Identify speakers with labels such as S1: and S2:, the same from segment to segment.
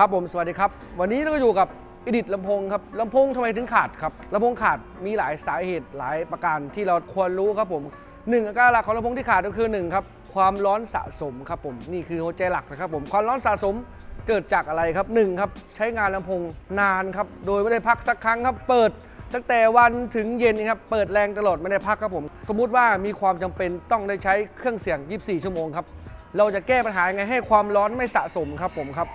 S1: ครับผมสวัสดีครับ วันนี้เราก็อยู่กับอดิตลำโพงครับลำโพงทำไมถึงขาดครับลำโพงขาดมีหลายสาเหตุหลายประการที่เราควรรู้ครับผมหนึ่งอาการหลักของลำโพงที่ขาดก็คือหนึ่งครับความร้อนสะสมครับผมนี่คือหัวใจหลักนะครับผมความร้อนสะสมเกิดจากอะไรครับหนึ่งครับใช้งานลำโพงนานครับโดยไม่ได้พักสักครั้งครับเปิดตั้งแต่วันถึงเย็นครับเปิดแรงตลอดไม่ได้พักครับผม สมมุติว่ามีความจำเป็นต้องได้ใช้เครื่องเสียง 24 ชั่วโมงครับเราจะแก้ปัญหายังไงให้ความร้อนไม่สะสมครับผมครับ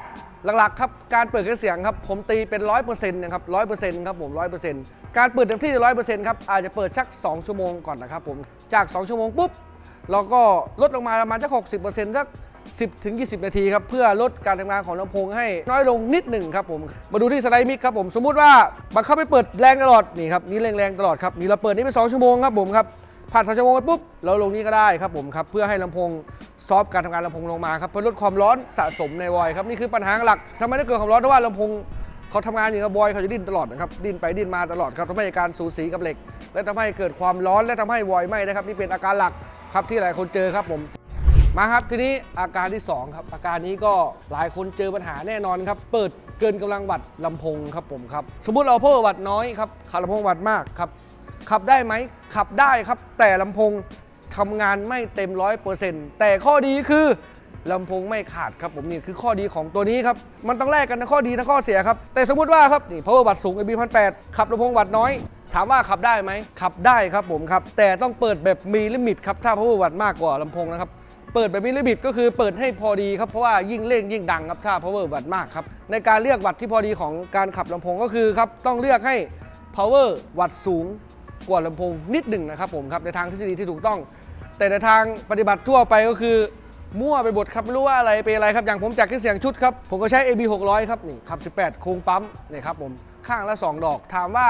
S1: หลักๆครับการเปิดเครื่องเสียงครับผมตีเป็น 100%นะครับ100%ครับผม100%การเปิดเต็มที่ 100%ครับอาจจะเปิดสัก 2 ชั่วโมงก่อนนะครับผมจาก 2 ชั่วโมงปุ๊บเราก็ลดลงมาประมาณสัก60%สัก10ถึง20 นาทีครับเพื่อลดการทำงานของลำโพงให้น้อยลงนิดหนึ่งครับผมมาดูที่สไลด์มิกครับผมสมมุติว่าบังคับให้เปิดแรงตลอดนี่ครับนี่แรงแรงๆตลอดครับนี่เราเปิดนี่เป็น2ชั่วโมงครับผมครับผ่าน2ชั่วโมงปปุ๊บเราลงนี่ก็ได้ครับผมครับเพื่อให้ลำโพง ซอฟการทำงานลำโพงลงมาครับเพื่อลดความร้อนสะสมในวอยครับนี่คือปัญหาหลักทำไมได้เกิดความร้อนเพราะว่าลำโพงเขาทำงานอย่างกับบอยเขาจะดิ้นตลอดนะครับดิ้นไปดิ้นมาตลอดครับทำให้การสูสีกับเหล็ก และทำให้เกิดความร้อนและทำให้วอยไหม้นะครับนี่เป็นอาการหลักครับที่หลายคนเจอครับผมมาครับทีนี้อาการที่สองครับ อาการนี้ก็หลายคนเจอปัญหาแน่นอนครับ เปิดเกินกำลังวัตต์ลำโพงครับผมครับ สมมุติเราเพิ่มวัตต์น้อยครับขับลำโพงวัตต์มากครับขับได้ไหมขับได้ครับ แต่ลำโพง ทำงานไม่เต็มร้อยเปอร์เซ็นต์แต่ข้อดีคือลำโพงไม่ขาดครับผมนี่คือข้อดีของตัวนี้ครับ มันต้องแลกกันนะข้อดีนะข้อเสียครับ แต่สมมติว่าครับนี่ power วัตสูง AB 1,800ขับลำโพงวัตน้อย ถามว่าขับได้ไหมขับได้ครับผมครับ แต่ต้องเปิดแบบมีลิมิตครับถ้า power วัตมากกว่าลำโพงนะครับเปิดแบบมีลิมิตก็คือเปิดให้พอดีครับเพราะว่ายิ่งเร่งยิ่งดังครับถ้า power วัตมากครับในการเลือกวัตที่พอดีของการขับลำโพงก็คือครับต้องเลือกให้ power วัตสูง กว่าลำโพงนิดหนึ่งนะครับผมครับในทางทฤษฎีที่ถูกต้อง แต่ในทางปฏิบัติทั่วไปก็คือ มั่วไปหมดครับไม่รู้ว่าอะไรเป็นอะไรครับอย่างผมจากเครื่องเสียงชุดครับผมก็ใช้ AB 600ครับนี่ขับ 18 โค้งปั๊มนี่ครับผมข้างละ 2 ดอกถามว่า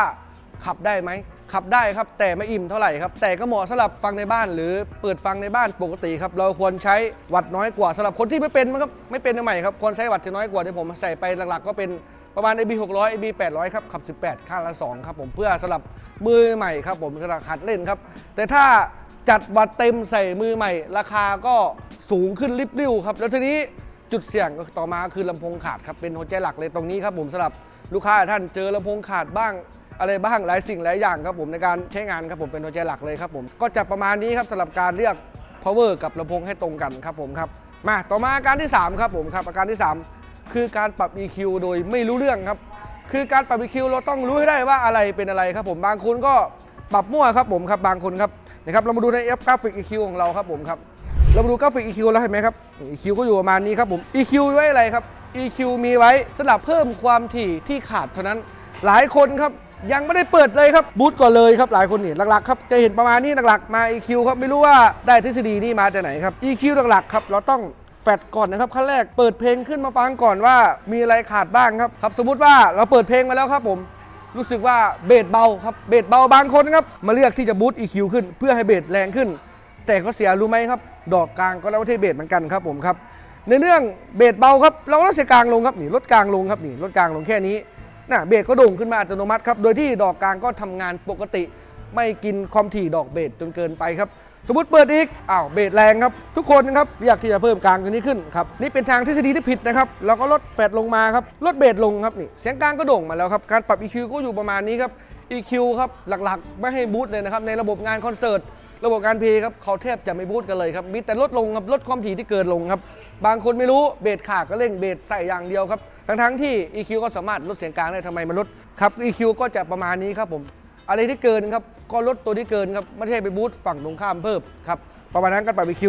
S1: ขับได้ไหมขับได้ครับแต่ไม่อิ่มเท่าไหร่ครับแต่ก็เหมาะสำหรับฟังในบ้าน หรือเปิดฟังในบ้านปกติครับเราควรใช้วัตต์น้อยกว่าสำหรับคนที่ไม่เป็นมันก็ไม่เป็นใหม่ครับควรใช้วัตต์ที่น้อยกว่าที่ผมใส่ไปหลักๆ ก็เป็น ประมาณ AB 600 AB 800ครับขับ 18 ข้างละ 2 ครับผมเพื่อสำหรับมือใหม่ครับผมสำหรับหัดเล่นครับ แต่ถ้าจัดวัดเต็มใส่มือใหม่ ราคาก็สูงขึ้นริบลิ่วครับ แล้วทีนี้จุดเสี่ยงต่อมาคือลำโพงขาดครับเป็นหัวใจหลักเลยตรงนี้ครับผมสำหรับลูกค้าท่านเจอลำโพงขาดบ้างอะไรบ้างหลายสิ่งหลายอย่างครับผมในการใช้งานครับผมเป็นหัวใจหลักเลยครับผมก็จะประมาณนี้ครับสำหรับการเลือก power กับลำโพงให้ตรงกันครับผมครับมาต่อมาอาการที่ 3 ครับผมครับอาการที่ 3 คือการปรับ EQ โดยไม่รู้เรื่องครับ คือการปรับ EQ เราต้องรู้ให้ได้ว่าอะไรเป็นอะไรครับผมบางคนก็ปรับมั่วครับผมครับบางคนครับนะครับเรามาดูใน F Graphic EQ ของเราครับผมครับเรามาดูกราฟิก EQ แล้วเห็นไหมครับ EQ ก็อยู่ประมาณนี้ครับผม EQ ไว้อะไรครับ EQ มีไว้สำหรับเพิ่มความถี่ที่ขาดเท่านั้นหลายคนครับยังไม่ได้เปิดเลยครับบูตก่อนเลยครับหลายคนนี่หลักๆครับจะเห็นประมาณนี้หลักๆมา EQ ครับไม่รู้ว่าได้ทฤษฎีนี้มาจากไหนครับ EQ หลักๆครับเราต้อง แฟดก่อนนะครับขั้นแรกเปิดเพลงขึ้นมาฟังก่อนว่ามีอะไรขาดบ้างครับครับสมมุติว่าเราเปิดเพลงมาแล้วครับผม รู้สึกว่าเบสเบาครับเบสเบาบางคนครับมาเลือกที่จะบูต EQ ขึ้น เพื่อให้เบสแรงขึ้น แต่ก็เสียรู้ไหมครับ ดอกกลางก็แล้วเทศเบสเหมือนกันครับผมครับในเรื่องเบสเบาครับเราก็ต้องเสียกลางลงครับนี่ลดกลางลงครับนี่ลดกลางลงแค่นี้น่ะเบสก็โด่งขึ้นมาอัตโนมัติครับโดยที่ดอกกลางก็ทำงานปกติ ไม่กินความถี่ดอกเบสจนเกินไปครับ สมมติเปิดอีกอ้าวเบสแรงครับ ทุกคนนะครับอยากที่จะเพิ่มกลางตัวนี้ขึ้นครับนี่เป็นทางทฤษฎีที่ผิดนะครับเราก็ลดแฟดลงมาครับลดเบสลงครับนี่เสียงกลางก็โด่งมาแล้วครับการปรับ EQ ก็อยู่ประมาณนี้ครับ EQ ครับหลักๆ ไม่ให้บูตเลยนะครับในระบบงานคอนเสิร์ตระบบการเพลย์ครับเขาแทบจะไม่บูตกันเลยครับมีแต่ลดลงครับลดความถี่ที่เกินลงครับบางคนไม่รู้เบสขาดก็เร่งเบสใส่อย่างเดียวครับทั้งๆที่ EQ ก็สามารถลดเสียงกลางได้ทำไมมันลดครับ EQ ก็จะประมาณนี้ครับผม อะไรที่เกินครับก็ลดตัวที่เกินครับไม่ใช่ไปบูตฝั่งตรงข้ามเพิ่มครับประมาณนั้นการปรับ EQ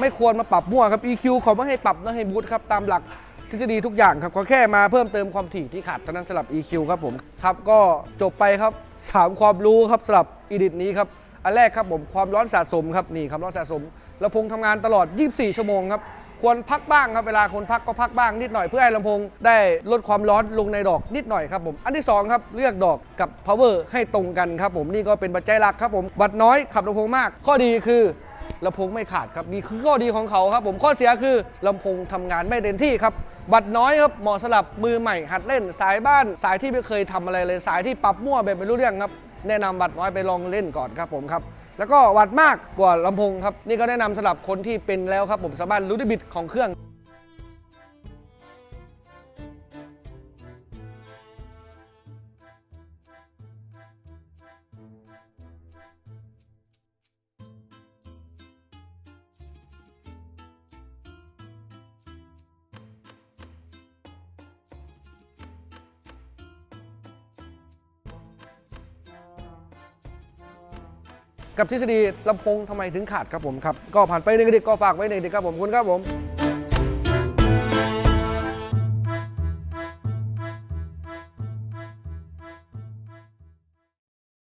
S1: ไม่ควรมาปรับมั่วครับ EQ เขาไม่ให้ปรับไม่ให้บูตครับตามหลักทฤษฎีทุกอย่างครับก็แค่มาเพิ่มเติมความถี่ที่ขาดเท่านั้นสำหรับ EQ ครับผมครับก็จบไปครับสามความรู้ครับสำหรับอีดิทนี้ครับอันแรกครับผมความร้อนสะสมครับนี่ความร้อนสะสมลำโพงทำงานตลอด 24 ชั่วโมงครับ ควรพักบ้างครับเวลาคนพักก็พักบ้างนิดหน่อยเพื่อให้ลำโพงได้ลดความร้อนลงในดอกนิดหน่อยครับผมอันที่สองครับเลือกดอกกับ power ให้ตรงกันครับผมนี่ก็เป็นปัจจัยหลักครับผมวัดน้อยขับลำโพงมาก ข้อดีคือลำโพงไม่ขาดครับนี่คือข้อดีของเขาครับผมข้อเสียคือลำโพงทำงานไม่เต็มที่ครับบัตรน้อยครับเหมาะสำหรับมือใหม่หัดเล่นสายบ้าน สายที่ไม่เคยทำอะไรเลยสายที่ปรับมั่วแบบไม่รู้เรื่องครับแนะนำบัตรน้อยไปลองเล่นก่อนครับผมครับ แล้วก็วัดมากกว่าลำโพงครับนี่ก็แนะนำสำหรับคนที่เป็นแล้วครับผมสามารถรู้ดิบิตของเครื่อง กับทฤษฎีลำโพงทำไมถึงขาดครับผมครับก็ผ่านไปหนึ่งเด็กก็ฝากไว้หนึ่งเด็กครับผมคุณครับผม